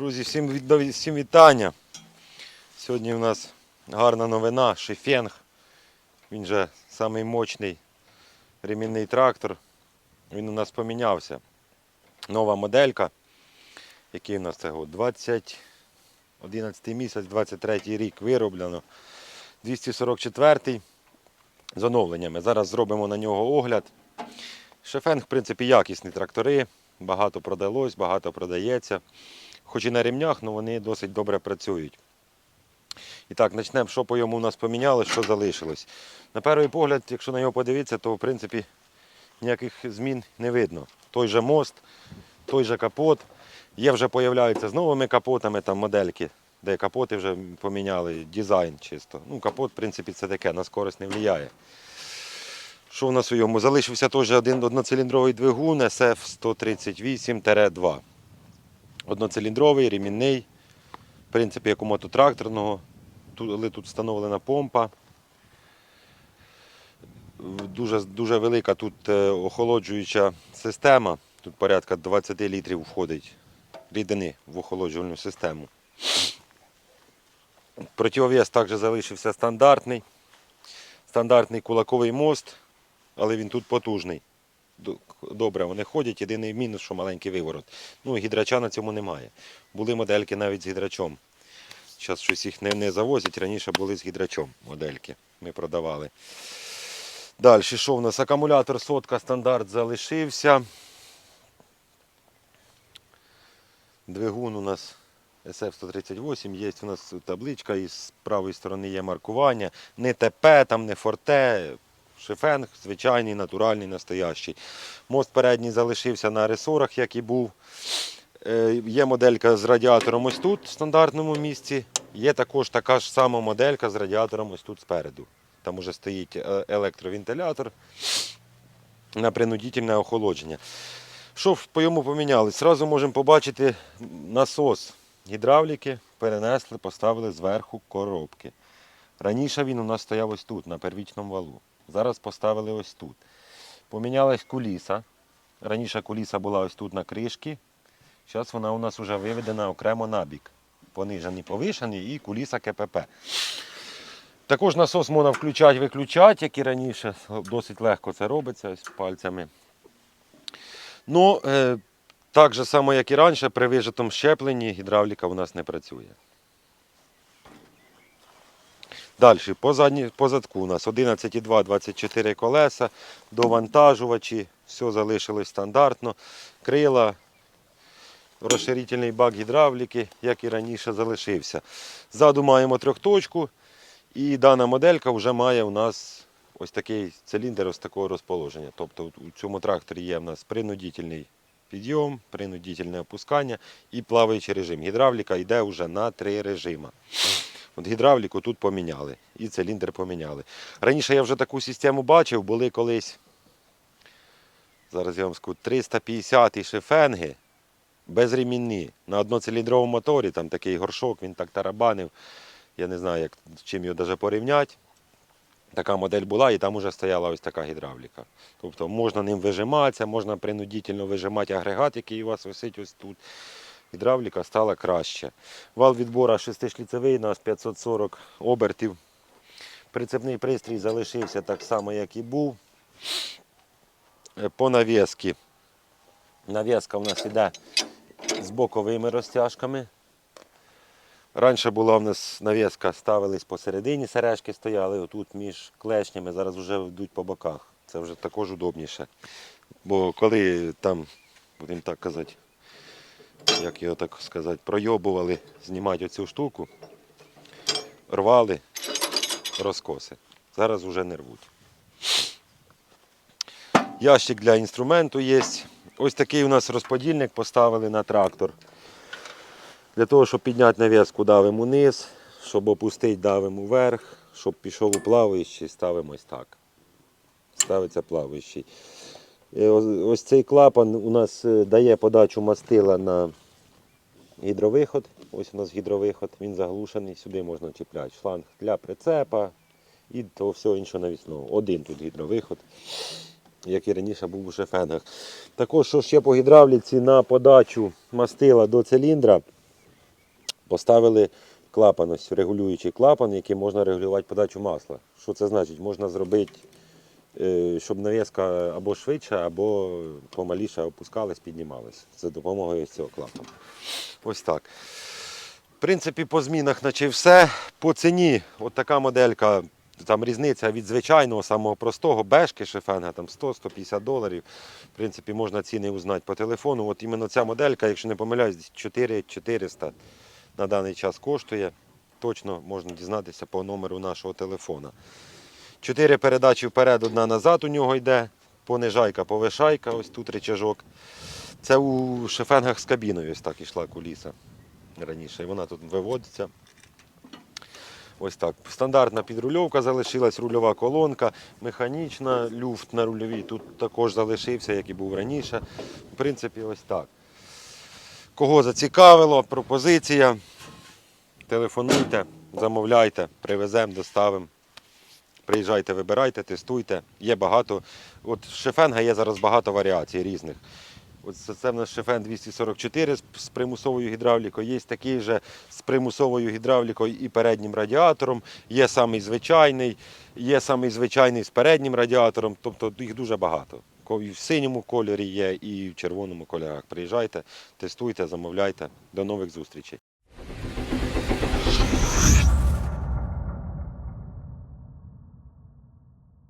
Друзі, всім, всім вітання. Сьогодні у нас гарна новина, Шефенг. Він же самий мощний ремінний трактор. Він у нас помінявся. Нова моделька. Який у нас це год? 20, 11 місяць, 23 рік вироблено. 244 з оновленнями. Зараз зробимо на нього огляд. Шефенг, в принципі, якісні трактори. Багато продалось, багато продається. Хоч і на ремнях, але вони досить добре працюють. І так, почнемо, що по йому у нас помінялось, що залишилось. На перший погляд, якщо на нього подивитися, то в принципі ніяких змін не видно. Той же мост, той же капот. Є вже появляються з новими капотами там модельки, де капоти вже поміняли, дизайн чисто. Ну, капот, в принципі, це таке, на скорость не впливає. Що в нас у йому? Залишився теж один одноциліндровий двигун SF-138-2. Одноциліндровий, ремінний. В принципі, як у мототракторного. Тут, тут встановлена помпа. Дуже, дуже велика тут е, охолоджуюча система. Тут порядка 20 літрів входить рідини в охолоджувальну систему. Противовес також залишився стандартний. Стандартний кулаковий мост, але він тут потужний. Добре, вони ходять. Єдиний мінус, що маленький виворот. Ну, гідрача на цьому немає. Були модельки навіть з гідрачом. Зараз щось їх не, не завозять. Раніше були з гідрачом модельки. Ми продавали. Далі, що в нас? Акумулятор сотка стандарт залишився. Двигун у нас SF-138, є у нас табличка, і з правої сторони є маркування. Не ТП, там не форте, шифенг, звичайний, натуральний, настоящий. Мост передній залишився на ресорах, як і був. Е, Є моделька з радіатором ось тут, в стандартному місці. Є також така ж сама моделька з радіатором ось тут спереду. Там уже стоїть е, електровентилятор на принудительне охолодження. Що по йому помінялось? Зразу можемо побачити насос гідравліки, перенесли, поставили зверху коробки. Раніше він у нас стояв ось тут, на первічному валу. Зараз поставили ось тут. Помінялась куліса. Раніше куліса була ось тут на кришці. Зараз вона у нас вже виведена окремо на бік. Понижений, повишений і куліса КПП. Також насос можна включати, виключати, як і раніше. Досить легко це робиться ось пальцями. Ну, е, так же само, як і раніше, при вижитому щепленні гідравліка у нас не працює. Далі, по, задні, по задку у нас 11,2, 24 колеса, довантажувачі, все залишилось стандартно. Крила, розширительний бак гідравліки, як і раніше залишився. Ззаду маємо трьохточку, і дана моделька вже має у нас ось такий циліндр ось такого розположення. Тобто у цьому тракторі є в нас принудительний підйом, принудительне опускання і плаваючий режим. Гідравліка йде вже на три режими. От гідравліку тут поміняли і циліндр поміняли. Раніше я вже таку систему бачив, були колись, зараз я вам скажу, 350 шифенги безремінні на одноциліндровому моторі, там такий горшок, він так тарабанив. Я не знаю, як, чим його навіть порівняти. Така модель була і там вже стояла ось така гідравліка. Тобто можна ним вижиматися, можна принудительно вижимати агрегат, який у вас висить ось тут. Гідравліка стала краще. Вал відбора 6-шліцевий у нас 540 обертів. Прицепний пристрій залишився так само, як і був. Е, По нав'язки. Нав'язка у нас іде з боковими розтяжками. Раніше була в нас нав'язка, ставились посередині, сережки стояли, отут між клешнями, зараз вже йдуть по боках. Це вже також удобніше. Бо коли там, будемо так казати, як його так сказати, пройобували знімати оцю штуку, рвали розкоси. Зараз вже не рвуть. Ящик для інструменту є. Ось такий у нас розподільник поставили на трактор. Для того, щоб підняти нав'язку, давимо вниз, щоб опустити, давимо вверх, щоб пішов у плаваючий, ставимо ось так. Ставиться плаваючий. Е, Ось цей клапан у нас е, дає подачу мастила на гідровиход. Ось у нас гідровиход, він заглушений, сюди можна чіпляти шланг для прицепа і того всього іншого навісного. Один тут гідровиход, як і раніше був у шефенгах. Також, що ще по гідравліці на подачу мастила до циліндра, Поставили клапан, ось регулюючий клапан, який можна регулювати подачу масла. Що це значить? Можна зробити, щоб навіска або швидше, або помаліше опускалась, піднімалась за допомогою цього клапану. Ось так. В принципі, по змінах наче все. По ціні, от така моделька, там різниця від звичайного, самого простого, бешки шефенга, там 100-150 доларів. В принципі, можна ціни узнати по телефону. От іменно ця моделька, якщо не помиляюсь, десь 4400 на даний час коштує. Точно можна дізнатися по номеру нашого телефона. Чотири передачі вперед, одна назад у нього йде. Понижайка, повишайка, ось тут речажок. Це у шефенгах з кабіною ось так ішла куліса раніше. І вона тут виводиться. Ось так. Стандартна підрульовка залишилась, рульова колонка, механічна, люфт на рульовій тут також залишився, як і був раніше. В принципі, ось так. Кого зацікавило, пропозиція. Телефонуйте, замовляйте, привеземо, доставимо. Приїжджайте, вибирайте, тестуйте. Є багато. От шефенга є зараз багато варіацій різних. От це, в нас шефен 244 з, з примусовою гідравлікою. Є такий же з примусовою гідравлікою і переднім радіатором. Є самий звичайний, є самий звичайний з переднім радіатором. Тобто їх дуже багато. І в синьому кольорі є, і в червоному кольорах. Приїжджайте, тестуйте, замовляйте. До нових зустрічей.